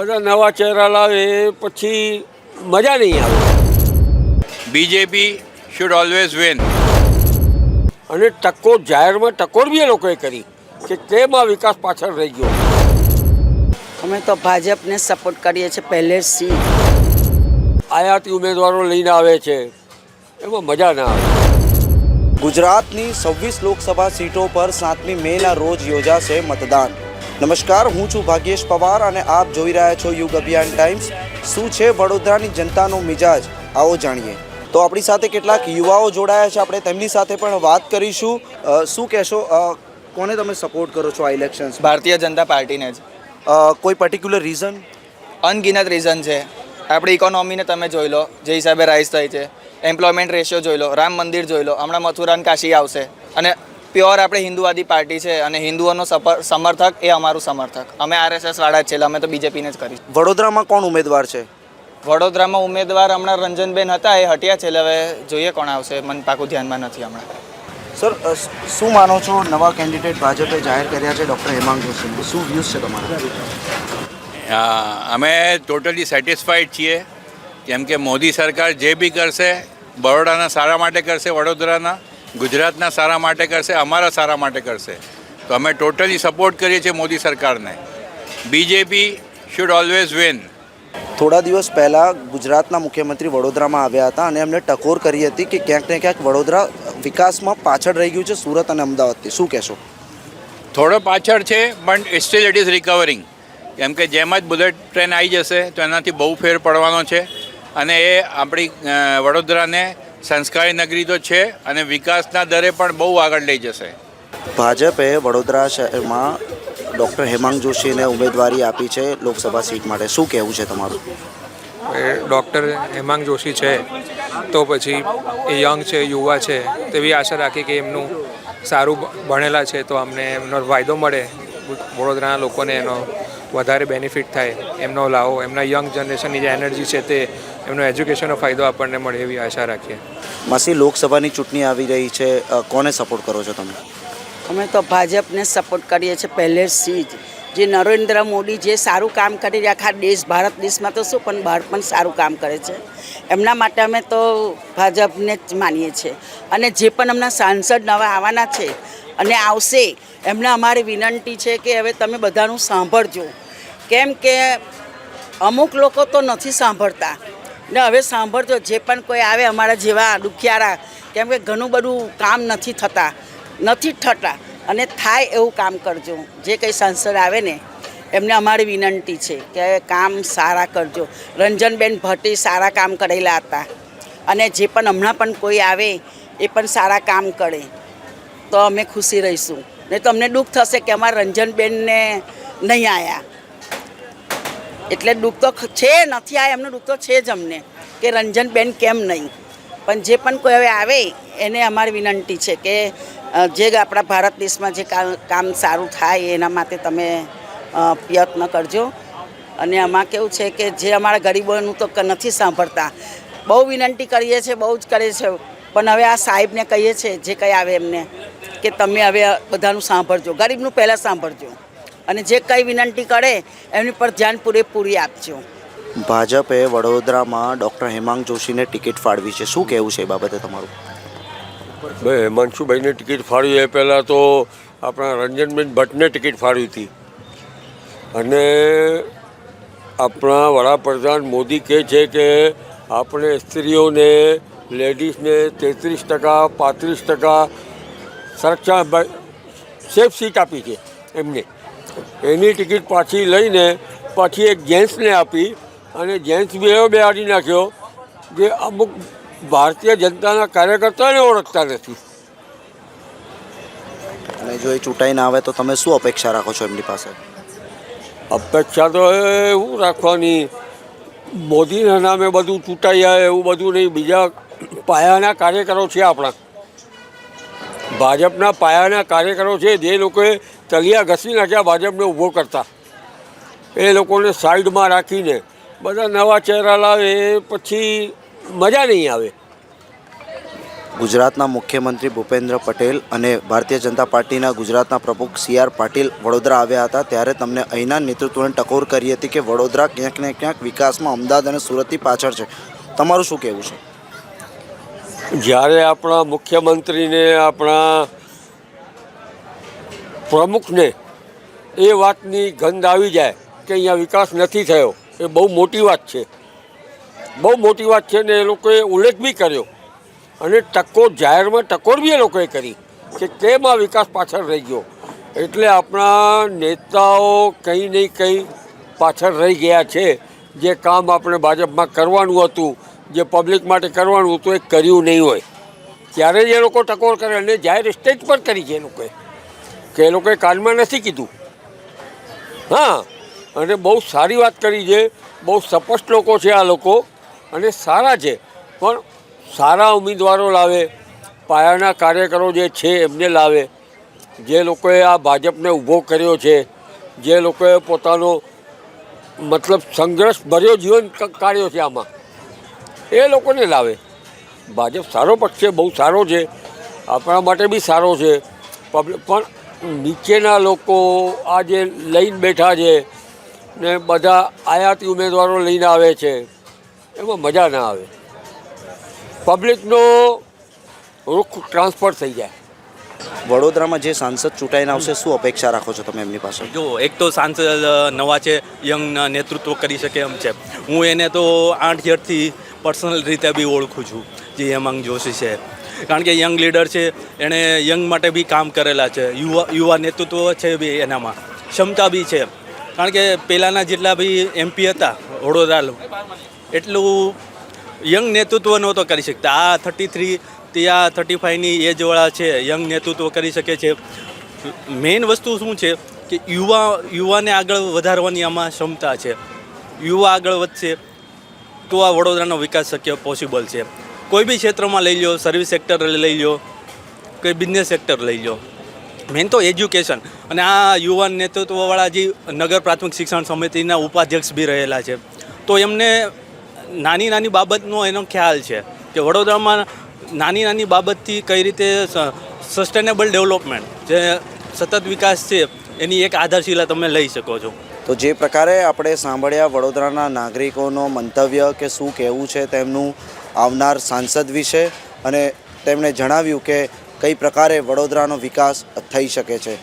બધા નવા ચહેરા લાવે પછી મજા નહીં આવે. બીજેપી શુડ ઓલવેઝ વિન અને ટકોર જાહેરમાં ટકોર બી એ લોકોએ કરી કે કેમ આ વિકાસ પાછળ રહી ગયો. અમે તો ભાજપને સપોર્ટ કરીએ છીએ પહેલેથી આયાતી ઉમેદવારો લઈને આવે છે એમાં મજા ના આવે. ગુજરાતની છવ્વીસ લોકસભા સીટો પર સાતમી મેના રોજ યોજાશે મતદાન. નમસ્કાર હું છું ભાગ્યેશ પવાર અને આપ જોઈ રહ્યા છો યુગ અભિયાન ટાઈમ્સ. શું છે વડોદરાની જનતાનો મિજાજ? આવો જાણીએ. તો આપણી સાથે કેટલાક યુવાઓ જોડાયા છે આપણે તેમની સાથે પણ વાત કરીશું. શું કહેશો? કોને તમે સપોર્ટ કરો છો આ ઇલેક્શન્સ ભારતીય જનતા પાર્ટીને જ. કોઈ પર્ટિક્યુલર રીઝન અનગિનત રીઝન છે. આપણી ઇકોનોમીને તમે જોઈ લો જે હિસાબે રાઇઝ થઈ છે. એમ્પ્લોયમેન્ટ રેશિયો જોઈ લો રામ મંદિર જોઈ લો હમણાં મથુરાન કાશી આવશે. અને પ્યોર આપણે હિન્દુવાદી પાર્ટી છે અને હિન્દુઓનો સમર્થક એ અમારું સમર્થક. અમે આરએસએસ વાળા જ છે અમે તો બીજેપીને જ કરીશું. વડોદરામાં કોણ ઉમેદવાર છે? વડોદરામાં ઉમેદવાર હમણાં રંજનબેન હતા એ હટ્યા છે એટલે હવે જોઈએ કોણ આવશે મને પાકું ધ્યાનમાં નથી હમણાં. સર શું માનો છો નવા કેન્ડિડેટ ભાજપે જાહેર કર્યા છે ડૉક્ટર હેમાંગ જોશી શું વ્યૂઝ છે તમારા? અમે ટોટલી સેટિસ્ફાઈડ છીએ. કેમ કે મોદી સરકાર જે બી કરશે બરોડાના સારા માટે કરશે વડોદરાના. ગુજરાતના સારા માટે કરશે અમારા સારા માટે કરશે. તો અમે ટોટલી સપોર્ટ કરીએ છીએ મોદી સરકારને. બીજેપી શુડ ઓલવેઝ વિન થોડા દિવસ પહેલાં ગુજરાતના મુખ્યમંત્રી વડોદરામાં આવ્યા હતા અને એમણે ટકોર કરી હતી કે ક્યાંક ને ક્યાંક વડોદરા વિકાસમાં પાછળ રહી ગયું છે સુરત અને અમદાવાદથી. શું કહેશો? થોડો પાછળ છે પણ સ્ટીલ ઇટ ઇઝ રિકવરિંગ કેમ કે જેમ જ બુલેટ ટ્રેન આવી જશે તો એનાથી બહુ ફેર પડવાનો છે. અને એ આપણી વડોદરાને સંસ્કારી નગરી તો છે અને વિકાસના દરે પણ બહુ આગળ લઈ જશે. ભાજપે વડોદરા શહેરમાં ડૉક્ટર હેમાંગ જોશીને ઉમેદવારી આપી છે લોકસભા સીટ માટે. શું કહેવું છે તમારું? એ ડૉક્ટર હેમાંગ જોશી છે તો પછી એ યંગ છે યુવા છે તેવી આશા રાખી કે એમનું સારું ભણેલા છે તો અમને એમનો ફાયદો મળે. વડોદરાના લોકોને એનો વધારે બેનિફિટ થાય એમનો લાવો એમના યંગ જનરેશનની જે એનર્જી છે તે એમનો એજ્યુકેશનનો ફાયદો આપણને મળે એવી આશા રાખીએ. માસી લોકસભાની ચૂંટણી આવી રહી છે કોને સપોર્ટ કરો છો તમે? અમે તો ભાજપને સપોર્ટ કરીએ છીએ પહેલેથી જ. જે નરેન્દ્ર મોદી જે સારું કામ કરી રહ્યા આખા દેશ ભારત દેશમાં તો શું પણ બહાર પણ સારું કામ કરે છે. એમના માટે અમે તો ભાજપને જ માનીએ છીએ. અને જે પણ એમના સાંસદ નવા આવવાના છે અને આવશે એમને અમારી વિનંતી છે કે હવે તમે બધાનું સાંભળજો. કેમ કે અમુક લોકો તો નથી સાંભળતા. ને હવે સાંભળજો, જે પણ કોઈ આવે અમારા જેવા દુખિયારા, કેમ કે ઘણું બધું કામ નથી થતા નથી થતા. અને થાય એવું કામ કરજો. જે કંઈ સાંસદ આવે ને, એમને અમારી વિનંતી છે કે કામ સારા કરજો. રંજનબેન ભટ્ટી સારા કામ કરેલા હતા. અને જે પણ હમણાં પણ કોઈ આવે, એ પણ સારા કામ કરે. તો અમે ખુશી રહીશું. ને અમને દુઃખ થશે કે અમારા રંજનબેનને નહીં આવ્યા એટલે દુઃખ તો છે, નથી આ, એમનું દુઃખ તો છે જ અમને, કે રંજનબેન કેમ નહીં? પણ જે પણ કોઈ હવે આવે, એને અમારી વિનંતી છે કે જે આપણા ભારત દેશમાં જે કામ સારું થાય, એના માટે તમે પ્રયત્ન કરજો. અને આમાં કેવું છે કે જે અમારા ગરીબોનું તો નથી સાંભળતા. બહુ વિનંતી કરીએ છીએ બહુ જ કરીએ છીએ પણ હવે આ સાહેબને કહીએ છીએ જે કંઈ આવે એમને, કે તમે હવે બધાનું સાંભળજો. ગરીબનું પહેલાં સાંભળજો. અને જે કંઈ વિનંતી કરે એમની પર ધ્યાન પૂરેપૂરી આપજો. ભાજપે વડોદરામાં ડૉક્ટર હેમાંગ જોશીને ટિકિટ ફાળવી છે. શું કહેવું છે એ બાબતે તમારું? ભાઈ હેમાંશુભાઈને ટિકિટ ફાળવી એ પહેલાં તો આપણા રંજનબેન ભટ્ટને ટિકિટ ફાળવી હતી. અને આપણા વડાપ્રધાન મોદી કહે છે કે આપણે સ્ત્રીઓને લેડીઝને તેત્રીસ ટકા પાંત્રીસ ટકા સંરક્ષણ સેફ સીટ આપી છે એમને. એની ટિકિટ પાછી લઈને પાછી એક જેન્ટ્સને આપી અને જેન્ટ્સ બી એવો બેહાડી નાખ્યો જે અમુક ભારતીય જનતાના કાર્યકર્તાને ઓળખતા નથી. અને જો એ ચૂંટાઈ ના આવે તો તમે શું અપેક્ષા રાખો છો એમની પાસે? અપેક્ષા તો એવું રાખવાની મોદીના નામે બધું ચૂંટાઈ જાય એવું બધું નહીં બીજા પાયાના કાર્યકરો છે આપણા. ભાજપના પાયાના કાર્યકરો છે જે લોકોએ તલિયા ઘસી નાખ્યા ભાજપને ઊભો કરતા. એ લોકોને સાઈડમાં રાખીને બધા નવા ચહેરા લાવે પછી મજા નહીં આવે. ગુજરાતના મુખ્યમંત્રી ભૂપેન્દ્ર પટેલ અને ભારતીય જનતા પાર્ટીના ગુજરાતના પ્રમુખ સી આર પાટીલ વડોદરા આવ્યા હતા ત્યારે તમને અહીંના નેતૃત્વને ટકોર કરી હતી કે વડોદરા ક્યાંક ને ક્યાંક વિકાસમાં અમદાવાદ અને સુરતથી પાછળ છે. તમારું શું કહેવું છે? જ્યારે આપણા મુખ્યમંત્રીને આપણા પ્રમુખને એ વાતની ગંધ આવી જાય કે અહીંયા વિકાસ નથી થયો. એ બહુ મોટી વાત છે. બહુ મોટી વાત છે ને એ લોકોએ ઉલ્લેખ બી કર્યો. અને ટકોર જાહેરમાં ટકોર બી એ લોકોએ કરી કે કેમ આ વિકાસ પાછળ રહી ગયો. એટલે આપણા નેતાઓ કંઈ નહીં કંઈ પાછળ રહી ગયા છે. જે કામ આપણે ભાજપમાં કરવાનું હતું, જે પબ્લિક માટે કરવાનું હતું, એ કર્યું નહીં હોય. ત્યારે જ એ લોકો ટકોર કરે અને જાહેર સ્ટેજ પર કરી છે એ લોકોએ. કે લોકોએ કાનમાં નથી કીધું. હા, અને બહુ સારી વાત કરી છે, બહુ સ્પષ્ટ લોકો છે આ લોકો, અને સારા છે. પણ સારા ઉમેદવારો લાવે, પાયાના કાર્યકરો જે છે એમને લાવે. જે લોકોએ આ ભાજપને ઊભો કર્યો છે, જે લોકોએ પોતાનો મતલબ સંઘર્ષ ભર્યો જીવન કાઢ્યો છે આમાં, એ લોકોને લાવે. ભાજપ સારો પક્ષ છે, બહુ સારો છે, આપણા માટે બી સારો છે. પબ્લિક, પણ નીચેના લોકો આ જે લઈને બેઠા છે ને બધા આયાતી ઉમેદવારો લઈને આવે છે એમાં મજા ના આવે. પબ્લિકનો રૂખ ટ્રાન્સફર થઈ જાય. વડોદરામાં જે સાંસદ ચૂંટાઈને આવશે શું અપેક્ષા રાખો છો તમે એમની પાસે? જો એક તો સાંસદ નવા છે યંગ નેતૃત્વ કરી શકે એમ છે. હું એને તો આઠ યરથી પર્સનલ રીતે બી ઓળખું છું જે હેમાંગ જોશી છે. કારણ કે યંગ લીડર છે, એણે યંગ માટે બી કામ કરેલા છે. યુવા યુવા નેતૃત્વ છે બી એનામાં. ક્ષમતા બી છે. કારણ કે પહેલાંના જેટલા બી એમપી હતા, વડોદરા એટલું યંગ નેતૃત્વ નહોતો કરી શકતા. આ થર્ટી થ્રી ત્યાં થર્ટી ફાઈવની એજવાળા છે, યંગ નેતૃત્વ કરી શકે છે. મેઇન વસ્તુ શું છે કે યુવા, યુવાને આગળ વધારવાની આમાં ક્ષમતા છે. યુવા આગળ વધશે તો આ વડોદરાનો વિકાસ શક્ય પોસિબલ છે. કોઈ બી ક્ષેત્રમાં લઈ લો સર્વિસ સેક્ટર લઈ લો કોઈ બિઝનેસ સેક્ટર લઈ લો મેન તો એજ્યુકેશન અને આ યુવાન નેતૃત્વવાળા જે નગર પ્રાથમિક શિક્ષણ સમિતિના ઉપાધ્યક્ષ બી રહેલા છે. તો એમને નાની નાની બાબતનો એનો ખ્યાલ છે કે વડોદરામાં નાની નાની બાબતથી કઈ રીતે સસ્ટેનેબલ ડેવલપમેન્ટ જે સતત વિકાસ છે, એની એક આધારશિલા તમે લઈ શકો છો. તો જે પ્રકારે આપણે સાંભળ્યા વડોદરાના નાગરિકોનો મંતવ્ય કે શું કહેવું છે તેમનું આવનાર સાંસદ વિશે અને તેમણે જણાવ્યું કે કઈ પ્રકારે વડોદરાનો વિકાસ થઈ શકે છે.